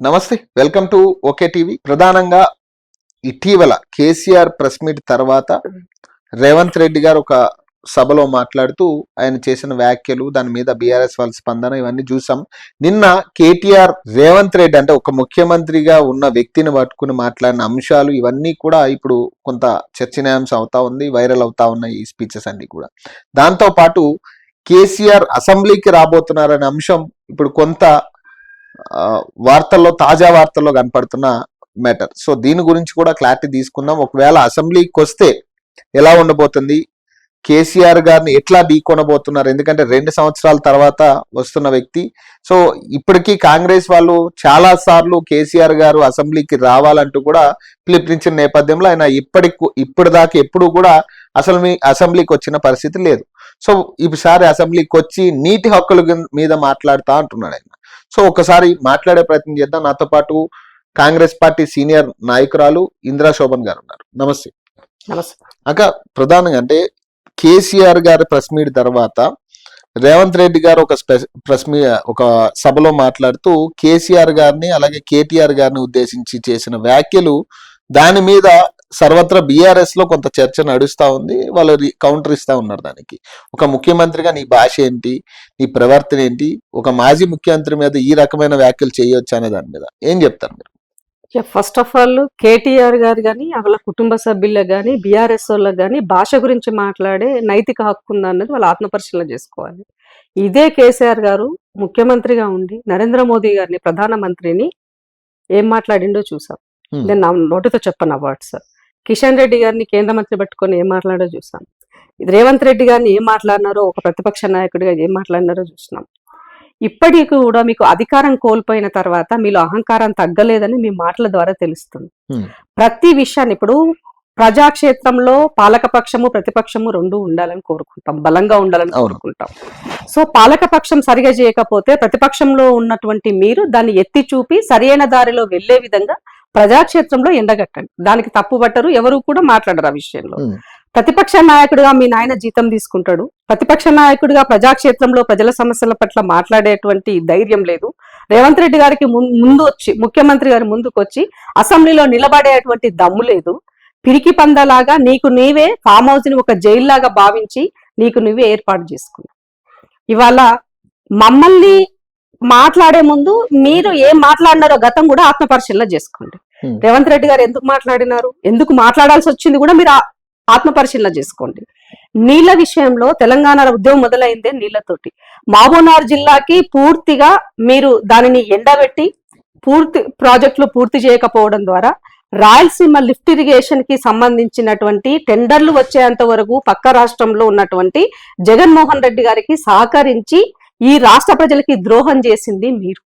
నమస్తే welcome to okay TV. ప్రధానంగా ఇటీవల కేసీఆర్ ప్రెస్ మీట్ తర్వాత రేవంత్ రెడ్డి గారు ఒక సభలో మాట్లాడుతూ ఆయన చేసిన వ్యాఖ్యలు దాని మీద బీఆర్ఎస్ వాళ్ళ స్పందన ఇవన్నీ చూసాం. నిన్న కేటీఆర్ రేవంత్ రెడ్డి అంటే ఒక ముఖ్యమంత్రిగా ఉన్న వ్యక్తిని పట్టుకుని మాట్లాడిన అంశాలు ఇవన్నీ కూడా ఇప్పుడు కొంత చర్చనీయాంశం అవుతా ఉంది వైరల్ అవుతా ఉన్నాయి ఈ స్పీచెస్ అన్ని కూడా. దాంతో పాటు కేసీఆర్ అసెంబ్లీకి రాబోతున్నారనే అంశం ఇప్పుడు కొంత వార్తల్లో తాజా వార్తల్లో కనపడుతున్న మ్యాటర్. సో దీని గురించి కూడా క్లారిటీ తీసుకుందాం. ఒకవేళ అసెంబ్లీకి వస్తే ఎలా ఉండబోతుంది? కేసీఆర్ గారిని ఎట్లా ఢీకొనబోతున్నారు? ఎందుకంటే రెండు సంవత్సరాల తర్వాత వస్తున్న వ్యక్తి. సో ఇప్పటికీ కాంగ్రెస్ వాళ్ళు చాలా సార్లు కేసీఆర్ గారు అసెంబ్లీకి రావాలంటూ కూడా పిలుపునిచ్చిన నేపథ్యంలో ఆయన ఇప్పటికి ఇప్పుడు దాకా ఎప్పుడు కూడా అసలు మీ అసెంబ్లీకి వచ్చిన పరిస్థితి లేదు. సో ఈసారి అసెంబ్లీకి వచ్చి నీటి హక్కుల మీద మాట్లాడుతా అంటున్నాడు ఆయన. సో ఒకసారి మాట్లాడే ప్రయత్నం చేద్దాం. నాతో పాటు కాంగ్రెస్ పార్టీ సీనియర్ నాయకురాలు ఇందిరా శోభన్ గారు ఉన్నారు. నమస్తే. నమస్తే. అక్క ప్రధానంగా అంటే కేసీఆర్ గారి ప్రెస్ మీట్ తర్వాత రేవంత్ రెడ్డి గారు ఒక ప్రెస్ మీ ఒక సభలో మాట్లాడుతూ కేసీఆర్ గారిని అలాగే కేటీఆర్ గారిని ఉద్దేశించి చేసిన వ్యాఖ్యలు దాని మీద సర్వత్రా బీఆర్ఎస్లో కొంత చర్చ నడుస్తా ఉంది. వాళ్ళు కౌంటర్ ఇస్తా ఉన్నారు దానికి. ఒక ముఖ్యమంత్రిగా నీ భాష ఏంటి? నీ ప్రవర్తన ఏంటి? ఒక మాజీ ముఖ్యమంత్రి మీద ఈ రకమైన వ్యాఖ్యలు చేయొచ్చు అనే దాని మీద. ఏం చెప్తారు మీరు? ఫస్ట్ ఆఫ్ ఆల్ కేటీఆర్ గారు కానీ వాళ్ళ కుటుంబ సభ్యులకు కానీ బీఆర్ఎస్ వాళ్ళకి కానీ భాష గురించి మాట్లాడే నైతిక హక్కు ఉందా అన్నది వాళ్ళు ఆత్మపరిశీలన చేసుకోవాలి. ఇదే కేసీఆర్ గారు ముఖ్యమంత్రిగా ఉండి నరేంద్ర మోదీ గారిని ప్రధానమంత్రిని ఏం మాట్లాడిండో చూసాం. నేను నా నోటితో చెప్పను అవార్డ్స్ కిషన్ రెడ్డి గారిని కేంద్ర మంత్రి పట్టుకొని ఏం మాట్లాడో చూసాం రేవంత్ రెడ్డి గారిని ఏం మాట్లాడినారో ఒక ప్రతిపక్ష నాయకుడిగా ఏం మాట్లాడినారో చూసినాం ఇప్పటికి కూడా మీకు అధికారం కోల్పోయిన తర్వాత మీలో అహంకారం తగ్గలేదని మీ మాటల ద్వారా తెలుస్తుంది. ప్రతి విషయాన్ని ఇప్పుడు ప్రజాక్షేత్రంలో పాలకపక్షము ప్రతిపక్షము రెండు ఉండాలని కోరుకుంటాం. బలంగా ఉండాలని. కోరుకుంటాం. సో పాలకపక్షం సరిగా చేయకపోతే ప్రతిపక్షంలో ఉన్నటువంటి మీరు దాన్ని ఎత్తి చూపి సరైన దారిలో వెళ్ళే విధంగా ప్రజాక్షేత్రంలో ఎండగట్టండి. దానికి తప్పు పట్టరు ఎవరు కూడా మాట్లాడరు ఆ విషయంలో. ప్రతిపక్ష నాయకుడిగా మీ నాయన జీతం తీసుకుంటాడు. ప్రతిపక్ష నాయకుడిగా ప్రజాక్షేత్రంలో ప్రజల సమస్యల పట్ల మాట్లాడేటువంటి ధైర్యం లేదు. రేవంత్ రెడ్డి గారికి ముందు వచ్చి ముఖ్యమంత్రి గారి ముందుకు వచ్చి అసెంబ్లీలో నిలబడేటువంటి దమ్ము లేదు. పిరికి పందలాగా నీకు నీవే ఫామ్ హౌస్ని ఒక జైల్లాగా భావించి నీకు నువ్వే ఏర్పాటు చేసుకున్నావు. ఇవాళ మమ్మల్ని మాట్లాడే ముందు మీరు ఏం మాట్లాడినారో గతం కూడా ఆత్మపరిశీలన చేసుకోండి. Hmm. రేవంత్ రెడ్డి గారు ఎందుకు మాట్లాడినారు? ఎందుకు మాట్లాడాల్సి వచ్చింది కూడా మీరు ఆత్మపరిశీలన చేసుకోండి. నీళ్ళ విషయంలో తెలంగాణ ఉద్యమం మొదలైందే నీళ్ళతోటి మహబూబ్నగర్ జిల్లాకి పూర్తిగా మీరు దానిని ఎండబెట్టి పూర్తి ప్రాజెక్టులు పూర్తి చేయకపోవడం ద్వారా రాయలసీమ లిఫ్ట్ ఇరిగేషన్కి సంబంధించినటువంటి టెండర్లు వచ్చేంత వరకు పక్క రాష్ట్రంలో ఉన్నటువంటి జగన్మోహన్ రెడ్డి గారికి సహకరించి ఈ రాష్ట్ర ప్రజలకి ద్రోహం చేసింది మీరు.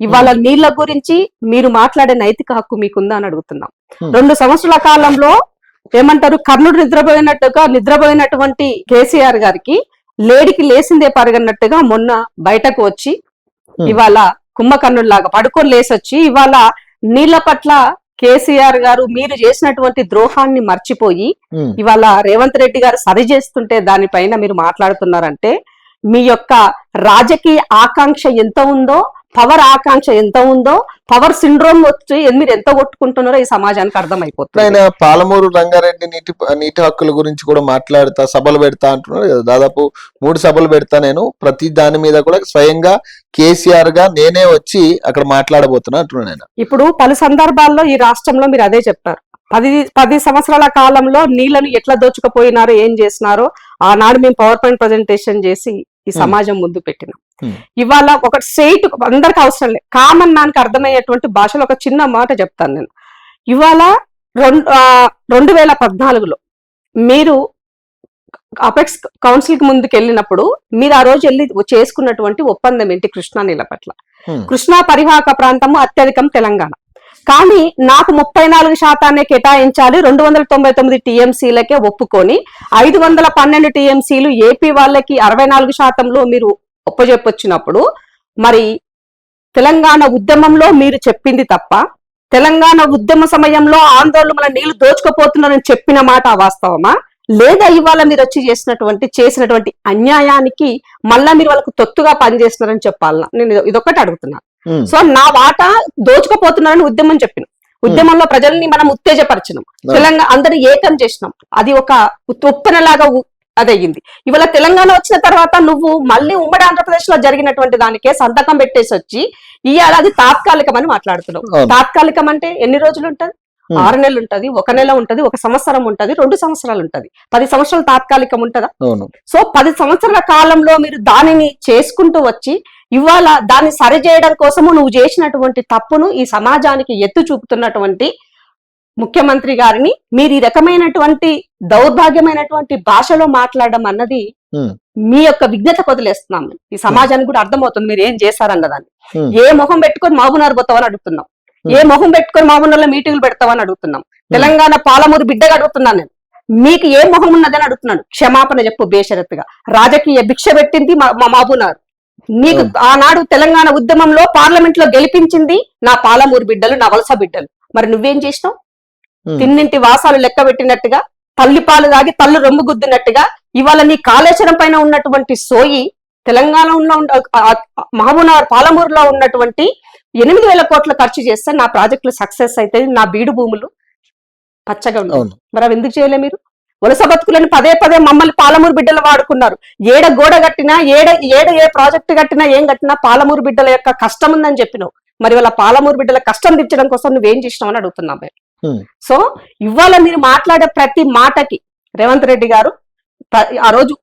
ఇవాళ నీళ్ళ గురించి మీరు మాట్లాడే నైతిక హక్కు మీకుందా అని అడుగుతున్నాం. రెండు సంవత్సరాల కాలంలో ఏమంటారు? కర్ణుడు నిద్రపోయినట్టుగా నిద్రపోయినటువంటి కేసీఆర్ గారికి లేడికి లేసిందే పరగన్నట్టుగా మొన్న బయటకు వచ్చి. ఇవాళ కుంభకర్ణుడిలాగా పడుకొని లేసొచ్చి ఇవాళ నీళ్ళ పట్ల కేసీఆర్ గారు మీరు చేసినటువంటి ద్రోహాన్ని మర్చిపోయి ఇవాళ రేవంత్ రెడ్డి గారు సరి చేస్తుంటే దానిపైన మీరు మాట్లాడుతున్నారంటే మీ యొక్క రాజకీయ ఆకాంక్ష ఎంత ఉందో పవర్ ఆకాంక్ష ఎంత ఉందో పవర్ సిండ్రోమ్ వచ్చి మీరు ఎంత కొట్టుకుంటున్నారో ఈ సమాజానికి అర్థమైపోతుంది. ఆయన పాలమూరు రంగారెడ్డి నీటి నీటి హక్కుల గురించి కూడా మాట్లాడుతా సభలు పెడతా అంటున్నారు కదా దాదాపు మూడు సభలు పెడతా నేను. ప్రతి దాని మీద కూడా స్వయంగా కేసీఆర్గా నేనే వచ్చి అక్కడ మాట్లాడబోతున్నా అంటున్నాను ఇప్పుడు పలు సందర్భాల్లో ఈ రాష్ట్రంలో మీరు అదే చెప్పారు పది పది సంవత్సరాల కాలంలో నీళ్ళను ఎట్లా దోచుకుపోయినారో ఏం చేసినారో ఆనాడు మేము పవర్ పాయింట్ ప్రజెంటేషన్ చేసి ఈ సమాజం ముందు పెట్టినాం. ఇవాళ ఒక స్టేట్ అందరికి అవసరం లేదు. కామన్ మ్యాన్కి అర్థమయ్యేటువంటి భాషలో ఒక చిన్న మాట చెప్తాను నేను. ఇవాళ రెండు రెండు వేల పద్నాలుగులో మీరు అపెక్స్ కౌన్సిల్కి ముందుకు వెళ్ళినప్పుడు మీరు ఆ రోజు వెళ్ళి చేసుకున్నటువంటి ఒప్పందం ఏంటి కృష్ణా నీళ్ళ పట్ల. కృష్ణా పరివాహక ప్రాంతము అత్యధికం తెలంగాణ. కానీ నాకు ముప్పై నాలుగు శాతాన్ని కేటాయించాలి. రెండు వందల తొంభై తొమ్మిది టీఎంసీలకే ఒప్పుకొని ఐదు వందల పన్నెండు టీఎంసీలు ఏపీ వాళ్ళకి అరవై నాలుగు శాతంలో మీరు ఒప్పజెప్పొచ్చినప్పుడు మరి తెలంగాణ ఉద్యమంలో మీరు చెప్పింది తప్ప తెలంగాణ ఉద్యమ సమయంలో ఆందోళన మన నీళ్ళు దోచుకుపోతున్నారని చెప్పిన మాట వాస్తవమా? లేదా ఇవాళ మీరు వచ్చి చేసినటువంటి చేసినటువంటి అన్యాయానికి మళ్ళా మీరు వాళ్ళకు తొత్తుగా పనిచేస్తున్నారని చెప్పాలన్నా నేను ఇదొకటి ఇదొక్కటి అడుగుతున్నా. సో నా వాటా దోచుకుపోతున్నారని ఉద్యమం చెప్పిన. ఉద్యమంలో ప్రజల్ని మనం ఉత్తేజపరిచినాం. తెలంగాణ అందరిని ఏకం చేసినాం. అది ఒక ఉప్పెనలాగా ఉ- అదయ్యింది. ఇవాళ తెలంగాణ వచ్చిన తర్వాత నువ్వు మళ్ళీ ఉమ్మడి ఆంధ్రప్రదేశ్లో జరిగినటువంటి దానికే సంతకం పెట్టేసి వచ్చి ఇవాళ అది తాత్కాలికం అని మాట్లాడుతున్నావు. తాత్కాలికం అంటే ఎన్ని రోజులు ఉంటది? Hmm. ఆరు నెలలు ఉంటది ఒక నెల ఉంటది ఒక సంవత్సరం ఉంటది రెండు సంవత్సరాలు ఉంటది. పది సంవత్సరాలు తాత్కాలికం ఉంటదా? సో పది సంవత్సరాల కాలంలో మీరు దానిని చేసుకుంటూ వచ్చి ఇవాళ దాన్ని సరిచేయడం కోసము నువ్వు చేసినటువంటి తప్పును ఈ సమాజానికి ఎత్తు చూపుతున్నటువంటి ముఖ్యమంత్రి గారిని మీరు ఈ రకమైనటువంటి దౌర్భాగ్యమైనటువంటి భాషలో మాట్లాడడం అన్నది మీ యొక్క విజ్ఞత వదిలేస్తున్నాం మేము. ఈ సమాజానికి కూడా అర్థమవుతుంది మీరు ఏం చేశారన్నదాన్ని. ఏ మొహం పెట్టుకొని మాబునార్ పోతావని అడుగుతున్నాం. ఏ మొహం పెట్టుకొని మాబునార్లో మీటింగ్లు పెడతావని అడుగుతున్నాం. తెలంగాణ పాలమూరు బిడ్డగా అడుగుతున్నాను నేను. మీకు ఏ మొహం ఉన్నదని అడుగుతున్నాను. క్షమాపణ చెప్పు బేషరత్తుగా. రాజకీయ భిక్ష పెట్టింది మా మా మాబునార్ నీకు ఆనాడు తెలంగాణ ఉద్యమంలో పార్లమెంట్లో గెలిపించింది నా పాలమూరు బిడ్డలు నా వలస బిడ్డలు. మరి నువ్వేం చేసినావు. తిన్నింటి వాసాలు లెక్క పెట్టినట్టుగా తల్లి పాలు దాగి తల్లు రొమ్ము గుద్దినట్టుగా ఇవాళ నీ కాళేశ్వరం పైన ఉన్నటువంటి సోయి తెలంగాణలో ఉన్న మహబూబ్నగర్ పాలమూరులో ఉన్నటువంటి ఎనిమిది వేల కోట్ల ఖర్చు చేస్తే నా ప్రాజెక్టులు సక్సెస్ అయితే నా బీడు భూములు పచ్చగా ఉన్నాయి. మరి అవి ఎందుకు చేయలే మీరు? వలస బతుకులని పదే పదే మమ్మల్ని పాలమూరు బిడ్డలు వాడుకున్నారు. ఏడ గోడ కట్టినా ఏడ ఏడ ఏ ప్రాజెక్ట్ కట్టినా ఏం కట్టినా పాలమూరు బిడ్డల యొక్క కష్టం ఉందని చెప్పినావు. మరి వాళ్ళ పాలమూరు బిడ్డల కష్టం తీర్చడం కోసం నువ్వేం చేసినావు అని అడుగుతున్నాం మేము. సో ఇవాళ మీరు మాట్లాడే ప్రతి మాటకి రేవంత్ రెడ్డి గారు ఆ రోజు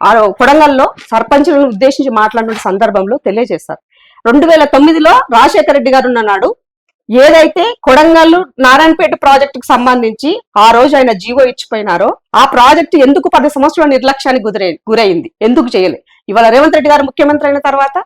ఆ కొడంగల్లో సర్పంచులను ఉద్దేశించి మాట్లాడిన సందర్భంలో తెలియజేశారు. రెండు వేల తొమ్మిదిలో రాజశేఖర రెడ్డి గారు ఉన్న నాడు ఏదైతే కొడంగల్ నారాయణపేట ప్రాజెక్టుకు సంబంధించి ఆ రోజు ఆయన జీవో ఇచ్చిపోయినారో ఆ ప్రాజెక్టు ఎందుకు పది సంవత్సరాల నిర్లక్ష్యానికి గురై గురైంది? ఎందుకు చేయలే? ఇవాళ రేవంత్ రెడ్డి గారు ముఖ్యమంత్రి అయిన తర్వాత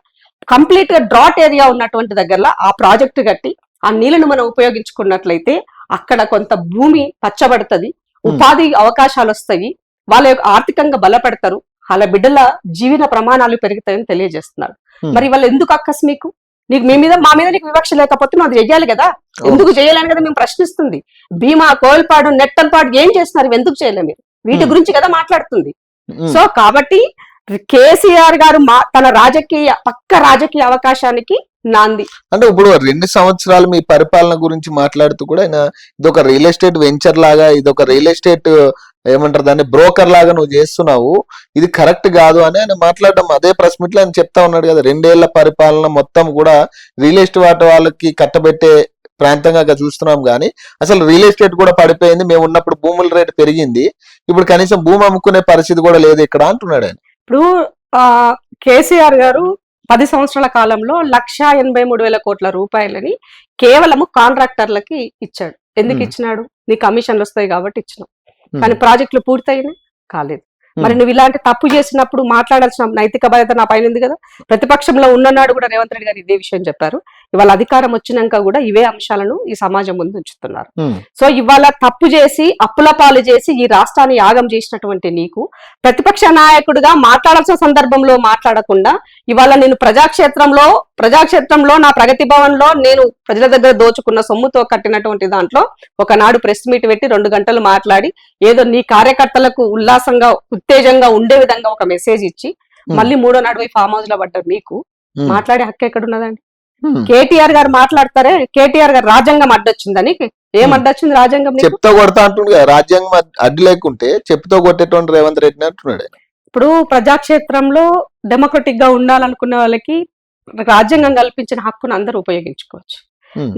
కంప్లీట్గా డ్రాట్ ఏరియా ఉన్నటువంటి దగ్గరలో ఆ ప్రాజెక్టు కట్టి ఆ నీళ్ళను మనం ఉపయోగించుకున్నట్లయితే అక్కడ కొంత భూమి పచ్చబడుతుంది ఉపాధి అవకాశాలు వస్తాయి వాళ్ళ యొక్క ఆర్థికంగా బలపడతారు వాళ్ళ బిడ్డల జీవన ప్రమాణాలు పెరుగుతాయని తెలియజేస్తున్నారు. మరి వాళ్ళు ఎందుకు అక్కస్ మీకు? నీకు మీ మీద మా మీద నీకు వివక్ష లేకపోతే అది చెయ్యాలి కదా? ఎందుకు చేయలేని కదా మేము ప్రశ్నిస్తుంది. భీమా కోల్పాడు నెట్టంపాడు ఏం చేస్తున్నారు? ఎందుకు చేయలేము మీరు? వీటి. గురించి కదా మాట్లాడుతుంది. సో కాబట్టి కేసీఆర్ గారు మా తన రాజకీయ పక్క రాజకీయ అవకాశానికి నాంది. అంటే ఇప్పుడు రెండు సంవత్సరాలు మీ పరిపాలన గురించి మాట్లాడుతూ కూడా ఆయన ఇదొక రియల్ ఎస్టేట్ వెంచర్ లాగా ఇదొక రియల్ ఎస్టేట్ ఏమంటారు దాన్ని బ్రోకర్ లాగా నువ్వు చేస్తున్నావు. ఇది కరెక్ట్ కాదు అని ఆయన మాట్లాడడం అదే ప్రెస్ మీట్లో ఆయన చెప్తా ఉన్నాడు కదా రెండేళ్ళ పరిపాలన మొత్తం కూడా రియల్ ఎస్టేట్ వాళ్ళకి కట్టబెట్టే ప్రాంతంగా చూస్తున్నాం కానీ అసలు రియల్ ఎస్టేట్ కూడా పడిపోయింది మేము ఉన్నప్పుడు భూముల రేటు పెరిగింది ఇప్పుడు కనీసం భూమి అమ్ముకునే పరిస్థితి కూడా లేదు ఇక్కడ అంటున్నాడు ఆయన. ఇప్పుడు కేసీఆర్ గారు పది సంవత్సరాల కాలంలో లక్ష ఎనభై మూడు వేల కోట్ల రూపాయలని కేవలము కాంట్రాక్టర్లకి ఇచ్చాడు ఎందుకు. ఇచ్చినాడు నీ కమిషన్లు వస్తాయి కాబట్టి ఇచ్చినాం Hmm. కానీ ప్రాజెక్టులు పూర్తయినాయి కాలేదు. మరి నువ్వు ఇలాంటి తప్పు చేసినప్పుడు మాట్లాడాల్సిన నైతిక బాధ్యత నా పైన ఉంది కదా? ప్రతిపక్షంలో ఉన్ననాడు కూడా రేవంత్ రెడ్డి గారు ఇదే విషయం చెప్పారు. ఇవాళ అధికారం వచ్చినాక కూడా ఇవే అంశాలను ఈ సమాజం ముందు ఉంచుతున్నారు. సో ఇవాళ తప్పు చేసి అప్పుల పాలు చేసి ఈ రాష్ట్రాన్ని యాగం చేసినటువంటి నీకు ప్రతిపక్ష నాయకుడిగా మాట్లాడాల్సిన సందర్భంలో మాట్లాడకుండా ఇవాళ నేను ప్రజాక్షేత్రంలో ప్రజాక్షేత్రంలో నా ప్రగతి భవన్లో నేను ప్రజల దగ్గర దోచుకున్న సొమ్ముతో కట్టినటువంటి దాంట్లో ఒకనాడు ప్రెస్ మీట్ పెట్టి రెండు గంటలు మాట్లాడి ఏదో నీ కార్యకర్తలకు ఉల్లాసంగా ఉత్తేజంగా ఉండే విధంగా ఒక మెసేజ్ ఇచ్చి మళ్ళీ మూడో నాడు పోయి ఫామ్ హౌస్లో పడ్డారు మీకు. మాట్లాడే హక్కు ఎక్కడ ఉన్నదండి. కేటీఆర్ గారు మాట్లాడతారే? కేటీఆర్ గారు రాజ్యాంగం అడ్డొచ్చిందని. ఏం. అడ్డొచ్చింది రాజ్యాంగం? చెప్తో కొడతా అంటుండు కదా రాజ్యాంగం అడ్- అడ్డు లేకుంటే చెప్తో కొట్టేటువంటి రేవంత్ రెడ్డిని అంటున్నాడు. ఇప్పుడు ప్రజాక్షేత్రంలో డెమోక్రటిక్గా ఉండాలనుకునే వాళ్ళకి రాజ్యాంగం కల్పించిన హక్కును అందరూ ఉపయోగించుకోవచ్చు.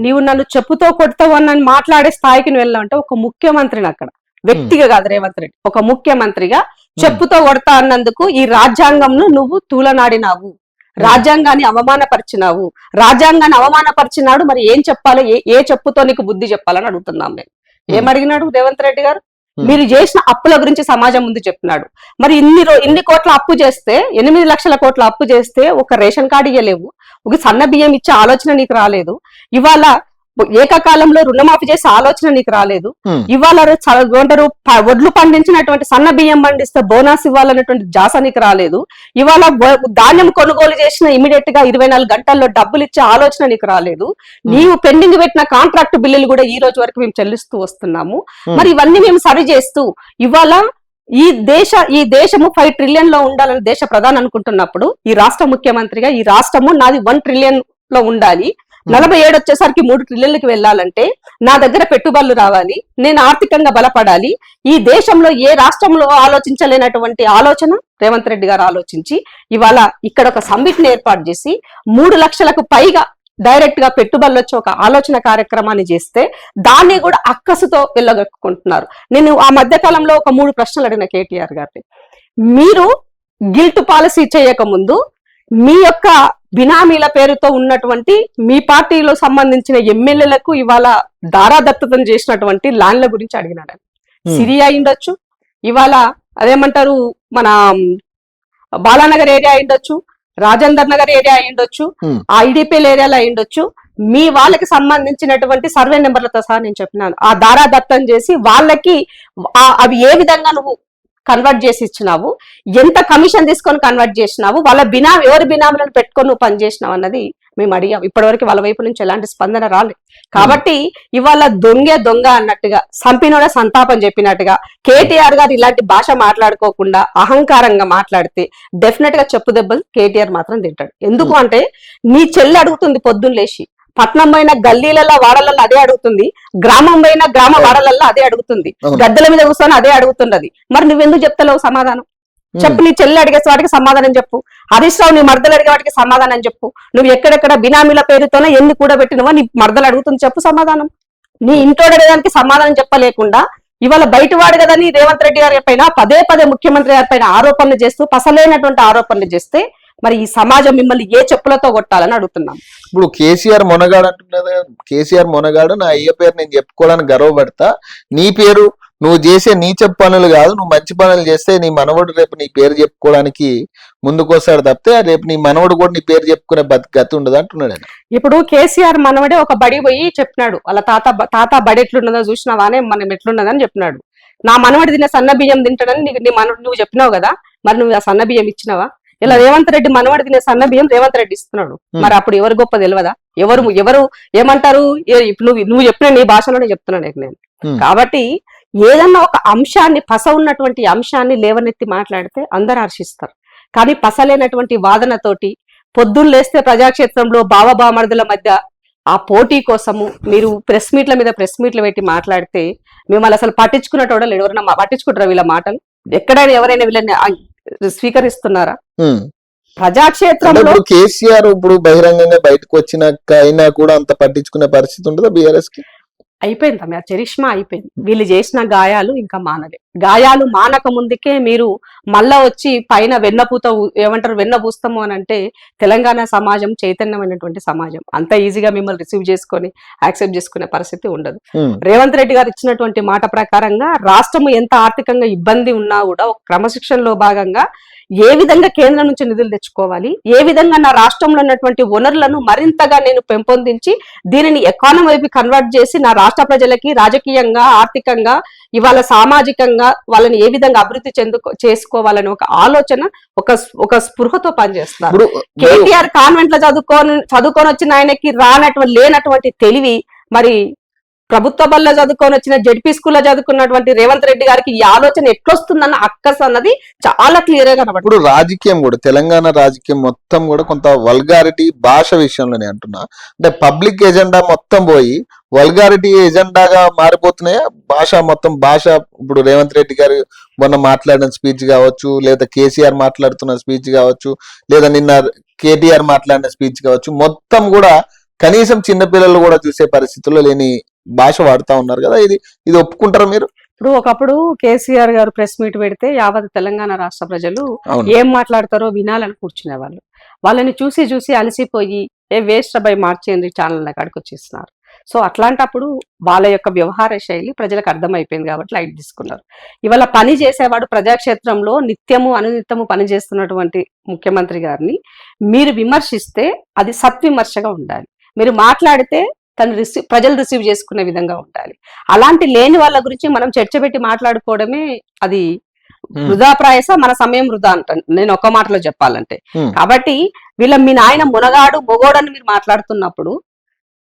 నీవు నన్ను చెప్పుతో కొడతావు అని మాట్లాడే స్థాయికి నువ్వు వెళ్ళావంటే ఒక ముఖ్యమంత్రిని అక్కడ. వ్యక్తిగా కాదు రేవంత్ రెడ్డి ఒక ముఖ్యమంత్రిగా చెప్పుతో కొడతా అన్నందుకు ఈ రాజ్యాంగంను నువ్వు తూలనాడినావు. రాజ్యాంగాన్ని అవమానపరిచినావు. రాజ్యాంగాన్ని అవమానపరిచినాడు మరి ఏం చెప్పాలి? ఏ చెప్పుతో నీకు బుద్ధి చెప్పాలని అడుగుతున్నాం మేము. ఏం అడిగినాడు రేవంత్ రెడ్డి గారు. మీరు చేసిన అప్పుల గురించి సమాజం ముందు చెప్తున్నాడు మరి ఇన్ని రో ఇన్ని కోట్ల అప్పు చేస్తే ఎనిమిది లక్షల కోట్ల అప్పు చేస్తే ఒక రేషన్ కార్డు ఇవ్వలేవు ఒక సన్న బియ్యం ఇచ్చే ఆలోచన నీకు రాలేదు. ఇవాళ ఏకకాలంలో రుణమాఫీ చేసే ఆలోచన నీకు రాలేదు. ఇవాళ ఏమంటారు వడ్లు పండించినటువంటి సన్న బియ్యం పండిస్తే బోనస్ ఇవ్వాలనేటువంటి జాస నీకు రాలేదు. ఇవాళ ధాన్యం కొనుగోలు చేసిన ఇమీడియట్గా ఇరవై నాలుగు గంటల్లో డబ్బులు ఇచ్చే ఆలోచన నీకు రాలేదు. నీవు పెండింగ్ పెట్టిన కాంట్రాక్ట్ బిల్లులు కూడా ఈ రోజు వరకు మేము చెల్లిస్తూ వస్తున్నాము. మరి ఇవన్నీ మేము సరి చేస్తూ ఇవాళ ఈ దేశ ఈ దేశము ఫైవ్ ట్రిలియన్లో ఉండాలని దేశ ప్రధాని అనుకుంటున్నప్పుడు ఈ రాష్ట్ర ముఖ్యమంత్రిగా ఈ రాష్ట్రము నాది వన్ ట్రిలియన్లో ఉండాలి. నలభై ఏడు వచ్చేసరికి మూడు ట్రిలియన్లకి వెళ్ళాలంటే నా దగ్గర పెట్టుబడులు రావాలి నేను ఆర్థికంగా బలపడాలి. ఈ దేశంలో ఏ రాష్ట్రంలో ఆలోచించలేనటువంటి ఆలోచన? రేవంత్ రెడ్డి గారు ఆలోచించి ఇవాళ ఇక్కడ ఒక సమ్మిట్ని ఏర్పాటు చేసి మూడు లక్షలకు పైగా డైరెక్ట్గా పెట్టుబడులు వచ్చి ఒక ఆలోచన కార్యక్రమాన్ని చేస్తే దాన్ని కూడా అక్కసుతో వెళ్ళగొట్టుకుంటున్నారు నేను ఆ మధ్య కాలంలో ఒక మూడు ప్రశ్నలు అడిగిన కేటీఆర్ గారిని. మీరు గిల్ట్ పాలసీ చేయకముందు మీ యొక్క బినామీల పేరుతో ఉన్నటువంటి మీ పార్టీలో సంబంధించిన ఎమ్మెల్యేలకు ఇవాళ దారాదత్తతం చేసినటువంటి ల్యాండ్ల గురించి అడిగినాడు ఆయన. Hmm. సిరి అయి ఉండొచ్చు ఇవాళ అదేమంటారు మన బాలానగర్ ఏరియా అయి ఉండొచ్చు రాజేందర్ నగర్ ఏరియా అయి ఉండొచ్చు Hmm. ఐడిపిఎల్ ఏరియాలో అయి ఉండొచ్చు మీ వాళ్ళకి సంబంధించినటువంటి సర్వే నెంబర్లతో సహా నేను చెప్పినాను ఆ దారాదత్తం చేసి వాళ్ళకి అవి ఏ విధంగా నువ్వు కన్వర్ట్ చేసి ఇచ్చినావు? ఎంత కమిషన్ తీసుకొని కన్వర్ట్ చేసినావు? వాళ్ళ బినా ఎవరి బినామీలను పెట్టుకొని నువ్వు పని చేసినావు అన్నది మేము అడిగాం. ఇప్పటివరకు వాళ్ళ వైపు నుంచి ఎలాంటి స్పందన రాలేదు. కాబట్టి ఇవాళ దొంగే దొంగ అన్నట్టుగా సంపినోడ సంతాపం చెప్పినట్టుగా కేటీఆర్ గారు ఇలాంటి భాష మాట్లాడుకోకుండా అహంకారంగా మాట్లాడితే డెఫినెట్గా చెప్పు దెబ్బలు కేటీఆర్ మాత్రం తింటాడు. ఎందుకు అంటే నీ చెల్లి అడుగుతుంది పొద్దున్న లేచి పట్నం పోయిన గల్లీలలో వాడలలో అదే అడుగుతుంది గ్రామం పోయిన గ్రామ వాడలలో అదే అడుగుతుంది. గద్దెల మీద కూర్చొని అదే అడుగుతున్నది. మరి నువ్వెందుకు చెప్తలేవు సమాధానం? చెప్పు నీ చెల్లి అడిగే వాటికి సమాధానం చెప్పు. హరీష్ రావు నీ మర్దలు అడిగే వాటికి సమాధానం చెప్పు. నువ్వు ఎక్కడెక్కడ బినామీల పేరుతోనే ఎన్ని కూడా పెట్టినవో నీ మర్దలు అడుగుతుంది చెప్పు సమాధానం. నీ ఇంట్లో అడగడానికి సమాధానం చెప్పలేకుండా ఇవాళ బయటవాడు కదని రేవంత్ రెడ్డి గారి పైన పదే పదే ముఖ్యమంత్రి గారి పైన ఆరోపణలు చేస్తూ పసలేనటువంటి ఆరోపణలు చేస్తే మరి ఈ సమాజం మిమ్మల్ని ఏ చెప్పులతో కొట్టాలని అడుగుతున్నాం. ఇప్పుడు కేసీఆర్ మొనగాడు అంటున్నది కదా, కేసీఆర్ మొనగాడు నా అయ్య పేరు నేను చెప్పుకోవడానికి గర్వపడతా. నీ పేరు నువ్వు చేసే నీచ పనులు కాదు నువ్వు మంచి పనులు చేస్తే నీ మనవడు రేపు నీ పేరు చెప్పుకోవడానికి ముందుకొస్తాడు తప్పితే రేపు నీ మనవడు కూడా నీ పేరు చెప్పుకునే బతి గతి ఉండదు అంటున్నాడు ఇప్పుడు కేసీఆర్ మనవడే ఒక బడి పోయి చెప్పినాడు. వాళ్ళ తాత తాత బడి ఎట్లున్నదో చూసినావానే మనం ఎట్లున్నదని చెప్పినాడు. నా మనవడి తినే సన్న బియ్యం తింటాడని నీ మనవడు నువ్వు చెప్పినావు కదా మరి నువ్వు ఆ సన్న బియ్యం ఇచ్చినావా? ఇలా రేవంత్ రెడ్డి మనవడి తినే సన్న బియ్యం రేవంత్ రెడ్డి ఇస్తున్నాడు. మరి అప్పుడు ఎవరు గొప్ప తెలియదా ఎవరు ఎవరు ఏమంటారు? నువ్వు నువ్వు చెప్పిన నీ భాషలోనే చెప్తున్నాను నేను. కాబట్టి ఏదన్నా ఒక అంశాన్ని పస ఉన్నటువంటి అంశాన్ని లేవనెత్తి మాట్లాడితే అందరు హర్షిస్తారు. కానీ పసలేనటువంటి వాదనతోటి పొద్దున్న లేస్తే ప్రజాక్షేత్రంలో బావబామర్దుల మధ్య ఆ పోటీ కోసము మీరు ప్రెస్ మీట్ల మీద ప్రెస్ మీట్లు పెట్టి మాట్లాడితే మిమ్మల్ని అసలు పట్టించుకున్నట్టు ఎవరైనా పట్టించుకుంటారా వీళ్ళ మాటలు? ఎక్కడైనా ఎవరైనా వీళ్ళని స్వీకరిస్తున్నారా? ప్రజాక్షేత్రంలో కేసీఆర్ ఇప్పుడు బహిరంగంగా బయటకు వచ్చినాక అయినా కూడా అంత పట్టించుకునే పరిస్థితి ఉంటుందా బీఆర్ఎస్కి అయిపోయింది తమ్మి, ఆ చరిష్మా అయిపోయింది. వీళ్ళు చేసిన గాయాలు ఇంకా మానలే గాయాలు మానక ముందుకే మీరు మళ్ళా వచ్చి పైన వెన్నపూత ఏమంటారు వెన్న పూస్తాము అని అంటే తెలంగాణ సమాజం చైతన్యమైనటువంటి సమాజం అంత ఈజీగా మిమ్మల్ని రిసీవ్ చేసుకొని యాక్సెప్ట్ చేసుకునే పరిస్థితి ఉండదు. రేవంత్ రెడ్డి గారు ఇచ్చినటువంటి మాట ప్రకారంగా రాష్ట్రం ఎంత ఆర్థికంగా ఇబ్బంది ఉన్నా కూడా ఒక క్రమశిక్షణలో భాగంగా ఏ విధంగా కేంద్రం నుంచి నిధులు తెచ్చుకోవాలి ఏ విధంగా నా రాష్ట్రంలో ఉన్నటువంటి వనరులను మరింతగా నేను పెంపొందించి దీనిని ఎకానమీ వైపు కన్వర్ట్ చేసి నా రాష్ట్ర ప్రజలకి రాజకీయంగా ఆర్థికంగా ఇవాళ సామాజికంగా వాళ్ళని ఏ విధంగా అభివృద్ధి చెందుకో చేసుకోవాలని ఒక ఆలోచన ఒక ఒక స్పృహతో పనిచేస్తున్నారు. కేటీఆర్ కాన్వెంట్లో చదువుకొని చదువుకొని వచ్చిన ఆయనకి రానటువంటి లేనటువంటి తెలివి మరి ప్రభుత్వ బల్ల చదువుకొని వచ్చిన జడ్పీ స్కూల్లో చదువుకున్నటువంటి రేవంత్ రెడ్డి గారికి ఈ ఆలోచన ఎట్లొస్తుందన్న అక్కస్ అన్నది చాలా క్లియర్గా కనబడుతుంది. ఇప్పుడు రాజకీయం కూడా తెలంగాణ రాజకీయం మొత్తం కూడా కొంత వల్గారిటీ భాష విషయంలోనే అంటున్నా. అంటే పబ్లిక్ ఎజెండా మొత్తం పోయి వల్గారిటీ ఎజెండాగా మారిపోతున్నాయి? భాష మొత్తం భాష ఇప్పుడు రేవంత్ రెడ్డి గారు మొన్న మాట్లాడిన స్పీచ్ కావచ్చు లేదా కేసీఆర్ మాట్లాడుతున్న స్పీచ్ కావచ్చు లేదా నిన్న కేటీఆర్ మాట్లాడిన స్పీచ్ కావచ్చు మొత్తం కూడా కనీసం చిన్నపిల్లలు కూడా చూసే పరిస్థితుల్లో లేని భాష వాడుతా ఉన్నారు కదా ఇది ఇది ఒప్పుకుంటారా మీరు? ఇప్పుడు ఒకప్పుడు కేసీఆర్ గారు ప్రెస్ మీట్ పెడితే యావత్ తెలంగాణ రాష్ట్ర ప్రజలు ఏం మాట్లాడతారో వినాలని కూర్చునే వాళ్ళు వాళ్ళని చూసి చూసి అలసిపోయి ఏ వేస్ట్ బై మార్చేయండి ఛానల్ కాడికి వచ్చేస్తున్నారు. సో అట్లాంటప్పుడు వాళ్ళ యొక్క వ్యవహార శైలి ప్రజలకు అర్థమైపోయింది కాబట్టి లైట్ తీసుకున్నారు. ఇవాళ పని చేసేవాడు ప్రజాక్షేత్రంలో నిత్యము అనునిత్యము పని చేస్తున్నటువంటి ముఖ్యమంత్రి గారిని మీరు విమర్శిస్తే అది సత్విమర్శగా ఉండాలి. మీరు మాట్లాడితే తను రిసీవ్ ప్రజలు రిసీవ్ చేసుకునే విధంగా ఉండాలి. అలాంటి లేని వాళ్ళ గురించి మనం చర్చ పెట్టి మాట్లాడుకోవడమే అది. వృధా ప్రాయస మన సమయం వృధా అంటాను నేను ఒక మాటలో చెప్పాలంటే. కాబట్టి వీళ్ళ మీ నాయన మునగాడు మొగోడని మీరు మాట్లాడుతున్నప్పుడు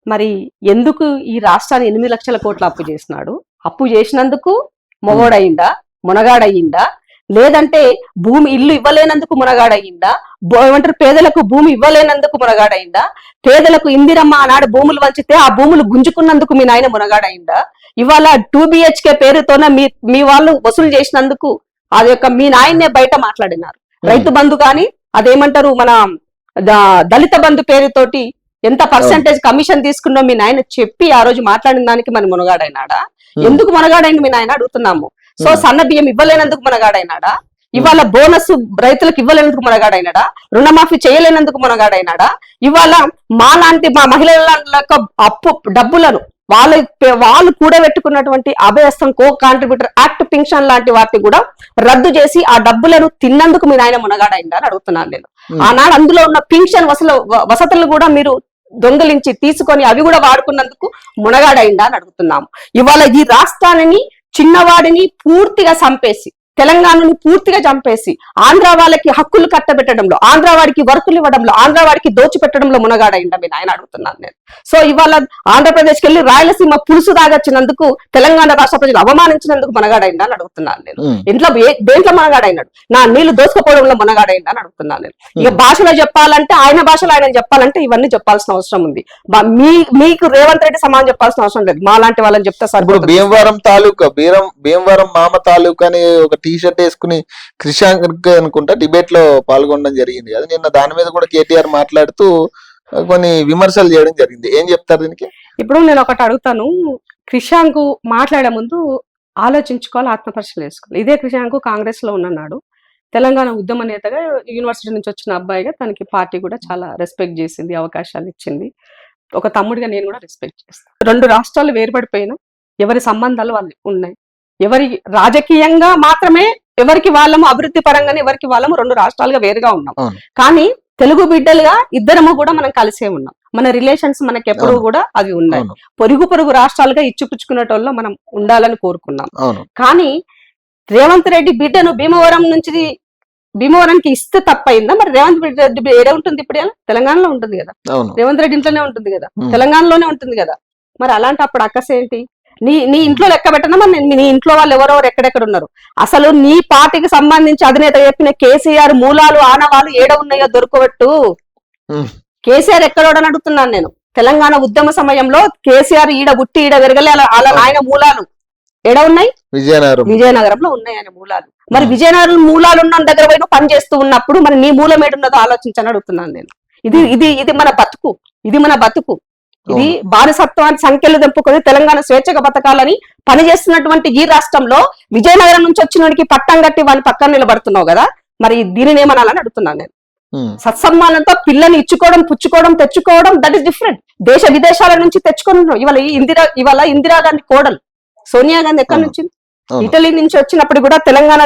మరి ఎందుకు ఈ రాష్ట్రాన్ని ఎనిమిది లక్షల కోట్ల అప్పు చేసినాడు? అప్పు చేసినందుకు మొగోడయిందా? మునగాడయిందా? లేదంటే భూమి ఇల్లు ఇవ్వలేనందుకు మునగాడయిందా? ఏమంటారు? పేదలకు భూమి ఇవ్వలేనందుకు మునగాడయిందా? పేదలకు ఇందిరమ్మ ఆనాడు భూములు వంచితే ఆ భూములు గుంజుకున్నందుకు మీ నాయన మునగాడయిందా? ఇవాళ టూ బిహెచ్కే పేరుతోన మీ మీ వాళ్ళు వసూలు చేసినందుకు అది యొక్క మీ నాయన్నే బయట మాట్లాడినారు. రైతు బంధు కానీ అదేమంటారు? మన ద- దళిత బంధు పేరుతోటి ఎంత పర్సంటేజ్ కమిషన్ తీసుకున్నో మీ నాయన చెప్పి ఆ రోజు మాట్లాడిన దానికి మన మునగాడైనాడా. ఎందుకు మునగాడైంది మీ నాయన అడుగుతున్నాము. So Hmm. సన్న బియ్యం ఇవ్వలేనందుకు మునగాడైనాడా? ఇవాళ బోనస్ రైతులకు ఇవ్వలేనందుకు మునగాడైనాడా? రుణమాఫీ చేయలేనందుకు మునగాడైనాడా? ఇవాళ మా లాంటి మా మహిళల అప్పు డబ్బులను వాళ్ళ వాళ్ళు కూడబెట్టుకున్నటువంటి అభయస్థం కో కాంట్రిబ్యూటర్ యాక్ట్ పింఛన్ లాంటి వాటిని కూడా రద్దు చేసి ఆ డబ్బులను తిన్నందుకు మీ నాయన మునగాడైందా అని అడుగుతున్నాను నేను. Hmm. ఆనాడు అందులో ఉన్న పింఛన్ వసలు వసతులు కూడా మీరు దొంగలించి తీసుకొని అవి కూడా వాడుకున్నందుకు మునగాడైందా అని అడుగుతున్నాము. ఇవాళ ఈ రాష్ట్రాన్ని చిన్నవాడిని పూర్తిగా చంపేసి తెలంగాణని పూర్తిగా చంపేసి ఆంధ్ర వాళ్ళకి హక్కులు కట్టబెట్టడంలో ఆంధ్ర వాడికి వర్కులు ఇవ్వడంలో ఆంధ్ర వాడికి దోచిపెట్టడంలో మునగాడైందా మీ నాయన అడుగుతున్నాను నేను. సో ఇవాళ ఆంధ్రప్రదేశ్కి వెళ్ళి రాయలసీమ పులుసు దాగొచ్చినందుకు తెలంగాణ రాష్ట్ర ప్రజలు అవమానించినందుకు మునగాడైందా అని అడుగుతున్నాను నేను. ఇంట్లో దేంట్లో మునగాడైనాడు నా నీళ్ళు దోసుకుపోవడంలో మునగాడైందా అని అడుగుతున్నాను నేను. ఇక భాషలో చెప్పాలంటే ఆయన భాషలో ఆయన చెప్పాలంటే ఇవన్నీ చెప్పాల్సిన అవసరం ఉంది. మీ మీకు రేవంత్ రెడ్డి సమానం చెప్పాల్సిన అవసరం లేదు. మా లాంటి వాళ్ళని చెప్తే ఇప్పుడు సరిపోతుంది. భీమవరం తాలూకా భీమవరం మామ తాలూకా అని ఒక టీ షర్ట్ వేసుకుని క్రిషాంక్ అనుకుంటా డిబేట్లో పాల్గొనడం జరిగింది కదా. నిన్న దాని మీద కూడా కేటీఆర్ మాట్లాడుతూ కొన్ని విమర్శలు చేయడం జరిగింది. ఏం చెప్తారు దీనికి? ఇప్పుడు నేను ఒకటి అడుగుతాను. క్రిషాంక్ మాట్లాడే ముందు ఆలోచించుకోవాలి ఆత్మపరిశీలన చేసుకోవాలి. ఇదే క్రిషాంక్ కాంగ్రెస్లో ఉన్నాడు తెలంగాణ ఉద్యమ నేతగా యూనివర్సిటీ నుంచి వచ్చిన అబ్బాయిగా తనకి పార్టీ కూడా చాలా రెస్పెక్ట్ చేసింది అవకాశాలు ఇచ్చింది. ఒక తమ్ముడిగా నేను కూడా రెస్పెక్ట్ చేస్తాను రెండు రాష్ట్రాలు వేరుపడిపోయినా ఎవరి సంబంధాలు వాళ్ళు ఉన్నాయి. ఎవరి రాజకీయంగా మాత్రమే ఎవరికి వాళ్ళము అభివృద్ధి పరంగానే ఎవరికి వాళ్ళము రెండు రాష్ట్రాలుగా వేరుగా ఉన్నాం. కానీ తెలుగు బిడ్డలుగా ఇద్దరము కూడా మనం కలిసే ఉన్నాం. మన రిలేషన్స్ మనకి ఎప్పుడూ. కూడా అవి ఉన్నాయి పొరుగు పొరుగు రాష్ట్రాలుగా ఇచ్చిపుచ్చుకునేటోళ్ళు మనం ఉండాలని కోరుకున్నాం. కానీ రేవంత్ రెడ్డి బిడ్డను భీమవరం నుంచి భీమవరంకి ఇస్తే తప్పైందా? మరి రేవంత్ రెడ్డి ఏడే ఉంటుంది ఇప్పుడు? తెలంగాణలో ఉంటుంది కదా. రేవంత్ రెడ్డి ఇంట్లోనే ఉంటుంది కదా. తెలంగాణలోనే ఉంటుంది కదా. మరి అలాంటి అప్పుడు అక్కస ఏంటి నీ నీ ఇంట్లో లెక్క నేను- నీ ఇంట్లో వాళ్ళు ఎవరెవరు ఎక్కడెక్కడ ఉన్నారు? అసలు నీ పార్టీకి సంబంధించి అధినేత చెప్పిన కేసీఆర్ మూలాలు ఆనవాలు ఏడ ఉన్నాయో దొరకబట్టు. కేసీఆర్ ఎక్కడోడని అడుగుతున్నాను నేను. తెలంగాణ ఉద్యమ సమయంలో కేసీఆర్ ఈడ బుట్టి ఈడ విరగలే అలా ఆయన మూలాలు. ఎడ ఉన్నాయి? విజయనగరం. విజయనగరంలో ఉన్నాయి ఆయన మూలాలు. మరి. విజయనగరం మూలాలు ఉన్న దగ్గర పోయి పని చేస్తూ ఉన్నప్పుడు మరి నీ మూలం ఏడున్నదో ఆలోచించని అడుగుతున్నాను నేను. ఇది ఇది ఇది మన బతుకు. ఇది మన బతుకు. ఇది బానిసత్వాన్ని సంఖ్యలు తెంపుకొని తెలంగాణ స్వేచ్ఛగా బతకాలని పనిచేస్తున్నటువంటి ఈ రాష్ట్రంలో విజయనగరం నుంచి వచ్చినోడికి పట్టం కట్టి వాడిని పక్కన నిలబడుతున్నావు కదా మరి దీనిని ఏమనాలని అడుగుతున్నాను నేను. ఉమ్, సత్సమ్మానంతో పిల్లని ఇచ్చుకోవడం పుచ్చుకోవడం తెచ్చుకోవడం దట్ ఇస్ డిఫరెంట్ దేశ విదేశాల నుంచి తెచ్చుకుంటున్నాం ఇవాళ ఇందిరా ఇవాళ ఇందిరాగాంధీ కోడలు సోనియా గాంధీ ఎక్కడి. నుంచి? ఇటలీ నుంచి వచ్చినప్పుడు కూడా తెలంగాణ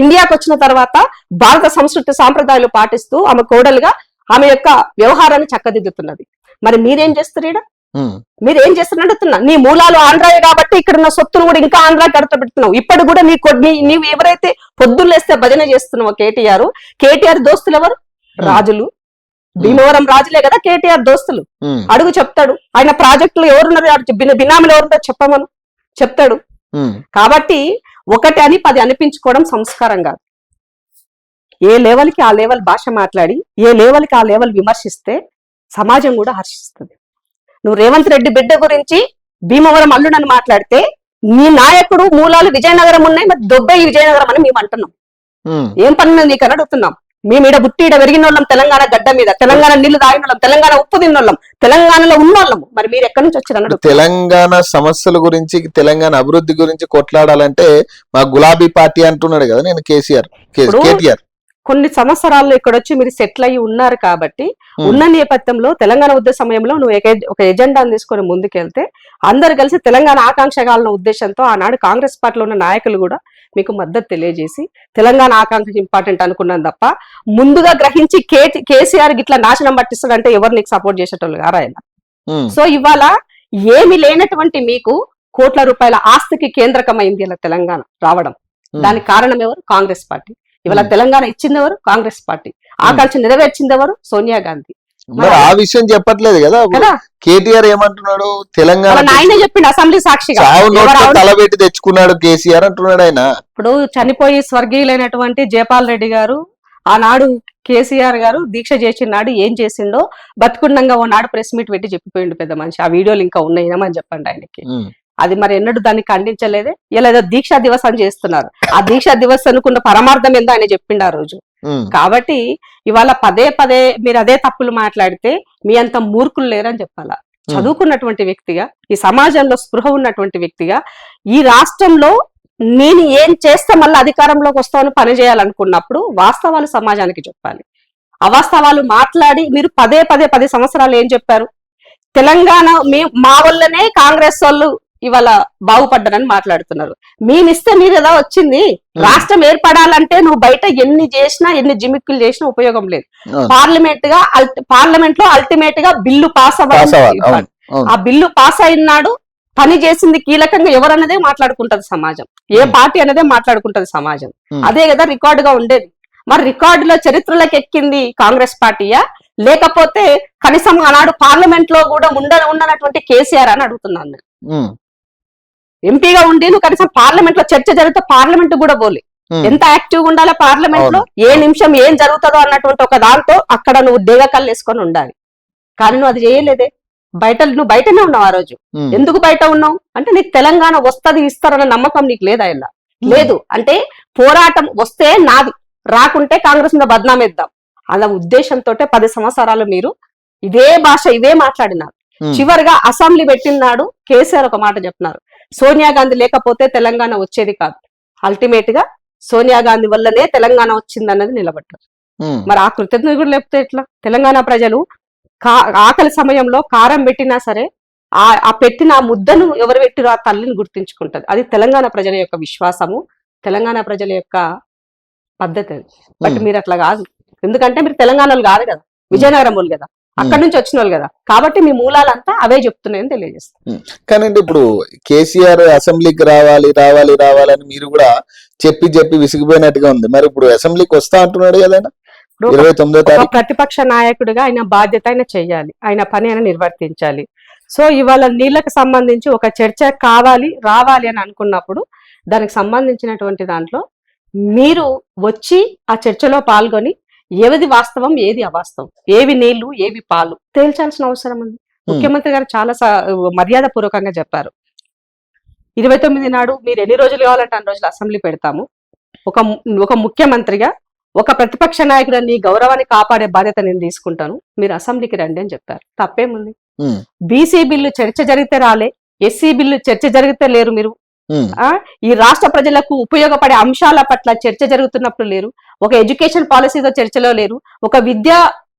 ఇండియాకి వచ్చిన తర్వాత భారత సంస్కృతి సాంప్రదాయాలు పాటిస్తూ ఆమె కోడలుగా ఆమె యొక్క వ్యవహారాన్ని చక్కదిద్దుతున్నది. మరి మీరేం చేస్తారు ఉమ్, మీరు ఏం చేస్తున్నారు అడుగుతున్నా. నీ మూలాలు ఆంధ్రాయే కాబట్టి ఇక్కడ ఉన్న సొత్తును కూడా ఇంకా ఆంధ్రా కడతపెడుతున్నావు ఇప్పటి కూడా నీ కొ- నీ- నీవు ఎవరైతే పొద్దున్నేస్తే భజన చేస్తున్నావో కేటీఆర్ కేటీఆర్ దోస్తులు ఎవరు? రాజులు. భీమవరం రాజులే కదా కేటీఆర్ దోస్తులు. అడుగు చెప్తాడు. ఆయన ప్రాజెక్టులు ఎవరున్నారు? బినామీలు ఎవరున్నారో చెప్పమను. చెప్తాడు. కాబట్టి ఒకటి అని పది అనిపించుకోవడం సంస్కారం కాదు. ఏ లెవెల్కి ఆ లెవెల్ భాష మాట్లాడి ఏ లెవెల్కి ఆ లెవెల్ విమర్శిస్తే సమాజం కూడా హర్షిస్తుంది. నువ్వు రేవంత్ రెడ్డి బిడ్డ గురించి భీమవరం అల్లుడని మాట్లాడితే నీ నాయకుడు మూలాలు విజయనగరం ఉన్నాయి మరి దొబ్బై విజయనగరం అని మేము అంటున్నాం. ఏం పని నీకు అని అడుగుతున్నాం. మేము ఈడ బుట్టి ఈడ పెరిగిన వాళ్ళం తెలంగాణ గడ్డ మీద తెలంగాణ నీళ్ళు తాగిన వాళ్ళం తెలంగాణ ఉప్పు తిన్న వాళ్ళం తెలంగాణలో ఉన్న వాళ్ళము మరి మీరు ఎక్కడి నుంచి అడుగుతున్నాం. తెలంగాణ సమస్యల గురించి తెలంగాణ అభివృద్ధి గురించి కొట్లాడాలంటే మా గులాబీ పార్టీ అంటున్నాడు కదా నేను కేసీఆర్ కేటీఆర్. కొన్ని సంవత్సరాల్లో ఇక్కడ వచ్చి మీరు సెటిల్ అయ్యి ఉన్నారు కాబట్టి. ఉన్న నేపథ్యంలో తెలంగాణ ఉద్యమ సమయంలో నువ్వు ఒక- ఎజెండాను తీసుకొని ముందుకెళ్తే అందరు కలిసి తెలంగాణ ఆకాంక్ష కావాలన్న ఉద్దేశంతో ఆనాడు కాంగ్రెస్ పార్టీలో ఉన్న నాయకులు కూడా మీకు మద్దతు తెలియజేసి తెలంగాణ ఆకాంక్ష ఇంపార్టెంట్ అనుకున్నాను తప్ప ముందుగా గ్రహించి కే కేసీఆర్ గిట్లా నాశనం పట్టిస్తాడంటే ఎవరు నీకు సపోర్ట్ చేసేటోళ్ళు గారా ఆయన? సో ఇవాళ ఏమి లేనటువంటి మీకు కోట్ల రూపాయల ఆస్తికి కేంద్రకమైంది ఇలా తెలంగాణ రావడం. దానికి కారణం ఎవరు? కాంగ్రెస్ పార్టీ. ఇవాళ. తెలంగాణ ఇచ్చింది ఎవరు కాంగ్రెస్ పార్టీ. ఆకాంక్ష నెరవేర్చింది ఎవరు సోనియా గాంధీ. మరి ఆ విషయం చెప్పట్లేదు కదా? కేటీఆర్ ఏమంటున్నాడు? తెలంగాణ నాయనే చెప్పిండు అసెంబ్లీ సాక్షిగా? తలబెట్టి తెచ్చుకున్నాడు కేసీఆర్ అంటున్నాడు ఆయన. ఇప్పుడు చనిపోయి స్వర్గీయులైనటువంటి జయపాల్ రెడ్డి గారు ఆనాడు కేసీఆర్ గారు దీక్ష చేసినాడు ఏం చేసిండో బతుకుండంగా ఓనాడు ప్రెస్ మీట్ పెట్టి చెప్పిపోయిండు పెద్ద మనిషి. ఆ వీడియోలు ఇంకా ఉన్నాయి ఏమని చెప్పండి ఆయనకి. అది మరి ఎన్నడూ దాన్ని ఖండించలేదే? ఇలా ఏదో దీక్షా దివస్ అని చేస్తున్నారు. ఆ దీక్షా దివస్ అనుకున్న పరమార్థం ఏందో ఆయన చెప్పిండు ఆ రోజు. కాబట్టి ఇవాళ పదే పదే మీరు అదే తప్పులు మాట్లాడితే మీ అంత మూర్ఖులు లేరని చెప్పాలా. చదువుకున్నటువంటి వ్యక్తిగా ఈ సమాజంలో స్పృహ ఉన్నటువంటి వ్యక్తిగా ఈ రాష్ట్రంలో నేను ఏం చేస్తే మళ్ళీ అధికారంలోకి వస్తామని పని చేయాలనుకున్నప్పుడు వాస్తవాలు సమాజానికి చెప్పాలి. అవాస్తవాలు మాట్లాడి మీరు పదే పదే పది సంవత్సరాలు ఏం చెప్పారు? తెలంగాణ మీ మా వల్లనే కాంగ్రెస్ వాళ్ళు ఇవాళ బాగుపడ్డారని మాట్లాడుతున్నారు. మేమిస్తే మీరు ఎలా వచ్చింది రాష్ట్రం ఏర్పడాలంటే నువ్వు బయట ఎన్ని చేసినా ఎన్ని జిమిక్కులు చేసినా ఉపయోగం లేదు. పార్లమెంట్గా పార్లమెంట్లో అల్టిమేట్గా బిల్లు పాస్ అవ్వాలి. ఆ బిల్లు పాస్ అయినాడు పని చేసింది కీలకంగా ఎవరన్నదే మాట్లాడుకుంటది సమాజం. ఏ. పార్టీ అనేదే మాట్లాడుకుంటది సమాజం. అదే కదా రికార్డు గా ఉండేది. మరి రికార్డులో చరిత్రలోకి ఎక్కింది కాంగ్రెస్ పార్టీయా? లేకపోతే కనీసం ఆనాడు పార్లమెంట్లో కూడా ఉండ ఉండనటువంటి కేసీఆర్ అని అడుగుతున్నాను ఎంపీగా ఉండి నువ్వు కనీసం పార్లమెంట్లో చర్చ జరిగితే పార్లమెంట్ కూడా పోలే. ఎంత యాక్టివ్ ఉండాలి పార్లమెంట్లో ఏ నిమిషం ఏం జరుగుతుందో అన్నటువంటి ఒక దాంతో అక్కడ నువ్వు దేగకళ్ళు వేసుకొని ఉండాలి. కానీ నువ్వు అది చేయలేదే. బయట నువ్వు బయటనే ఉన్నావు ఆ రోజు. ఎందుకు బయట ఉన్నావు? అంటే నీకు తెలంగాణ వస్తది ఇస్తారన్న నమ్మకం నీకు లేదా ఇలా లేదు. అంటే పోరాటం వస్తే నాది. రాకుంటే కాంగ్రెస్ మీద బద్నామేద్దాం అలా ఉద్దేశంతో పది సంవత్సరాలు మీరు ఇదే భాష ఇవే మాట్లాడినారు. చివరిగా అసెంబ్లీ పెట్టినాడు కేసీఆర్ ఒక మాట చెప్తున్నారు. సోనియా గాంధీ లేకపోతే తెలంగాణ వచ్చేది కాదు. అల్టిమేట్గా సోనియా గాంధీ వల్లనే తెలంగాణ వచ్చింది అన్నది నిలబడ్డారు మరి ఆ కృతజ్ఞత కూడా లేకపోతే ఎట్లా? తెలంగాణ ప్రజలు కా ఆకలి సమయంలో కారం పెట్టినా సరే ఆ పెట్టిన ఆ ముద్దను ఎవరు పెట్టిరో ఆ తల్లిని గుర్తించుకుంటది. అది తెలంగాణ ప్రజల యొక్క విశ్వాసము తెలంగాణ ప్రజల యొక్క పద్ధతి బట్. మీరు అట్లా కాదు. ఎందుకంటే మీరు తెలంగాణలో కాదు కదా. విజయనగరం వాళ్ళు కదా. అక్కడి నుంచి వచ్చిన వాళ్ళు కదా. కాబట్టి మీ మూలాలంతా అవే చెప్తున్నాయని తెలియజేస్తారు కానీ ఇప్పుడు కేసీఆర్ అసెంబ్లీకి రావాలి రావాలి రావాలని మీరు కూడా చెప్పి చెప్పి విసిగిపోయినట్టుగా ఉంది. మరి ఇప్పుడు అసెంబ్లీకి వస్తా అంటున్నాడు కదా ఇరవై తొమ్మిదో ఒక తారీఖు. ప్రతిపక్ష నాయకుడిగా ఆయన బాధ్యత ఆయన చెయ్యాలి ఆయన పని ఆయన నిర్వర్తించాలి. సో ఇవాళ నీళ్ళకి సంబంధించి ఒక చర్చ కావాలి రావాలి అని అనుకున్నప్పుడు దానికి సంబంధించినటువంటి దాంట్లో మీరు వచ్చి ఆ చర్చలో పాల్గొని ఏది వాస్తవం ఏది అవాస్తవం? ఏవి నీళ్ళు ఏవి పాలు? తేల్చాల్సిన అవసరం ఉంది. ముఖ్యమంత్రి గారు చాలా మర్యాద పూర్వకంగా చెప్పారు. ఇరవై తొమ్మిది నాడు మీరు ఎన్ని రోజులు కావాలంటే అన్ని రోజులు అసెంబ్లీ పెడతాము. ఒక ఒక ముఖ్యమంత్రిగా ఒక ప్రతిపక్ష నాయకుడు నీ గౌరవాన్ని కాపాడే బాధ్యత నేను తీసుకుంటాను. మీరు అసెంబ్లీకి రండి అని చెప్పారు. తప్పేముంది? బీసీ బిల్లు చర్చ జరిగితే రాలే ఎస్సీ బిల్లు చర్చ జరిగితే లేరు మీరు. ఈ రాష్ట్ర ప్రజలకు ఉపయోగపడే అంశాల పట్ల చర్చ జరుగుతున్నప్పుడు లేరు. ఒక ఎడ్యుకేషన్ పాలసీలో చర్చలో లేరు. ఒక విద్యా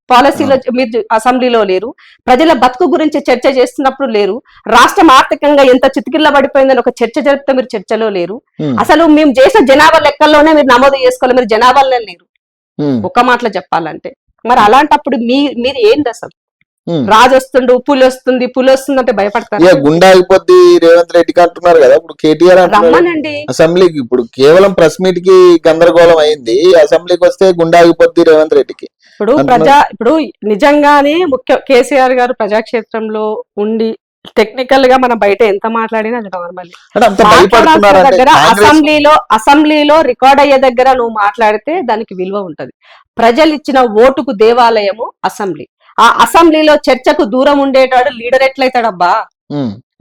పాలసీలో మీరు అసెంబ్లీలో లేరు. ప్రజల బతుకు గురించి చర్చ చేస్తున్నప్పుడు లేరు. రాష్ట్రం ఆర్థికంగా ఎంత చితికిల్ల పడిపోయిందని ఒక చర్చ జరిపితే మీరు చర్చలో లేరు. ఉమ్, అసలు మేము చేసిన జనాభా లెక్కల్లోనే మీరు నమోదు చేసుకోవాలి మీరు జనాభాలో లేరు. ఒక్క మాటలో చెప్పాలంటే. మరి అలాంటప్పుడు మీ మీరు ఏంది అసలు. రాజు వస్తుండు పులి వస్తుంది పులి వస్తుంది అంటే భయపడతారు గుండా అయిపోద్ది రేవంత్ రెడ్డికి అంటున్నారు కదా ఇప్పుడు కేటీఆర్ రమ్మనండి. అసెంబ్లీకి ఇప్పుడు కేవలం ప్రెస్ మీట్కి గందరగోళం అయింది అసెంబ్లీకి వస్తే గుండా ఆగిపోద్ది రేవంత్ రెడ్డికి. ఇప్పుడు. ప్రజా ఇప్పుడు నిజంగానే ముఖ్య కేసీఆర్ గారు ప్రజాక్షేత్రంలో ఉండి టెక్నికల్గా మనం బయట ఎంత మాట్లాడినా అది నార్మల్ దగ్గర అసెంబ్లీలో అసెంబ్లీలో రికార్డ్ అయ్యే దగ్గర నువ్వు మాట్లాడితే దానికి విలువ ఉంటది. ప్రజలు ఇచ్చిన ఓటుకు దేవాలయము అసెంబ్లీ. ఆ అసెంబ్లీలో చర్చకు దూరం ఉండేటాడు లీడర్ ఎట్లయితాడబ్బా.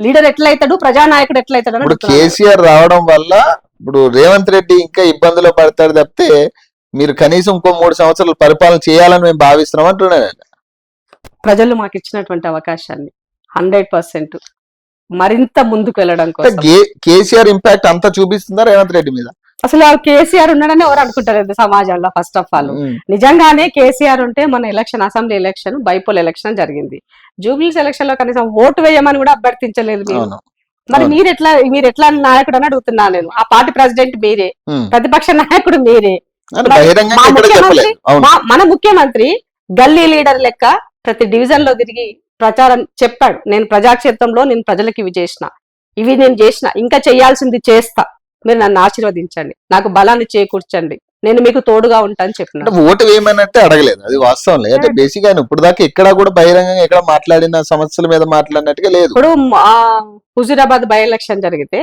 లీడర్ ఎట్లయితాడు ప్రజానాయకుడు ఎట్లయితాడు ఇప్పుడు. కేసీఆర్ రావడం వల్ల ఇప్పుడు రేవంత్ రెడ్డి ఇంకా ఇబ్బందులు పడతాడు తప్పితే మీరు కనీసం ఇంకో మూడు సంవత్సరాలు పరిపాలన చేయాలని మేము భావిస్తున్నాం అంటున్నాడు ఆయన. ప్రజలు మాకు ఇచ్చినటువంటి అవకాశాన్ని హండ్రెడ్ పర్సెంట్ మరింత ముందుకు వెళ్ళడం కోసం కేసీఆర్ ఇంపాక్ట్ అంతా చూపిస్తుందా రేవంత్ రెడ్డి మీద అసలు కేసీఆర్ ఉన్నాడని ఎవరు అనుకుంటారు సమాజంలో ఫస్ట్ ఆఫ్ ఆల్ నిజంగానే కేసీఆర్ ఉంటే మన election assembly election bypoll election జరిగింది. జూబ్లీస్ ఎలక్షన్లో కనీసం ఓటు వేయమని కూడా అభ్యర్థించలేదు మీరు. మరి. మీరు ఎట్లా మీరు ఎట్లా నాయకుడు అని అడుగుతున్నా నేను. ఆ పార్టీ ప్రెసిడెంట్ మీరే. ప్రతిపక్ష నాయకుడు మీరే. మా ముఖ్యమంత్రి- మన ముఖ్యమంత్రి గల్లీ లీడర్ లెక్క ప్రతి డివిజన్లో తిరిగి ప్రచారం చెప్పాడు. నేను ప్రజాక్షేత్రంలో నేను ప్రజలకు ఇవి చేసిన. ఇవి నేను చేసిన. ఇంకా చేయాల్సింది చేస్తా. మీరు నన్ను ఆశీర్వదించండి. నాకు బలాన్ని చేకూర్చండి. నేను మీకు తోడుగా ఉంటాను చెప్పిన ఓటు వేయమన్నట్టే అడగలేదు. అది వాస్తవం లేదు. అంటే బేసిక్ ఆయన ఇప్పుడు దాకా ఎక్కడ కూడా బహిరంగంగా ఎక్కడ మాట్లాడిన సమస్యల మీద మాట్లాడినట్టుగా లేదు. ఇప్పుడు హుజూరాబాద్ బై ఎలక్షన్ జరిగితే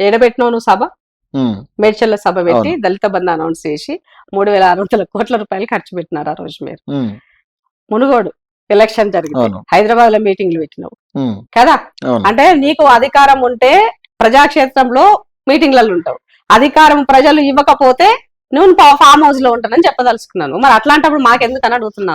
ఎడబెట్టినావు నువ్వు సభ మేడ్చల్ల సభ పెట్టి. దళిత బంధు అనౌన్స్ చేసి మూడు వేల ఆరు వందల కోట్ల రూపాయలు ఖర్చు పెట్టినారు ఆ రోజు మీరు. మునుగోడు ఎలక్షన్ జరిగింది హైదరాబాద్లో మీటింగ్లు పెట్టినావు. కదా? అంటే నీకు అధికారం ఉంటే ప్రజాక్షేత్రంలో మీటింగ్లలో ఉంటావు అధికారం ప్రజలు ఇవ్వకపోతే నువ్వు ఫామ్ హౌస్లో ఉంటానని చెప్పదలుచుకున్నాను. మరి అట్లాంటప్పుడు మాకెందుకు అని అడుగుతున్నాను?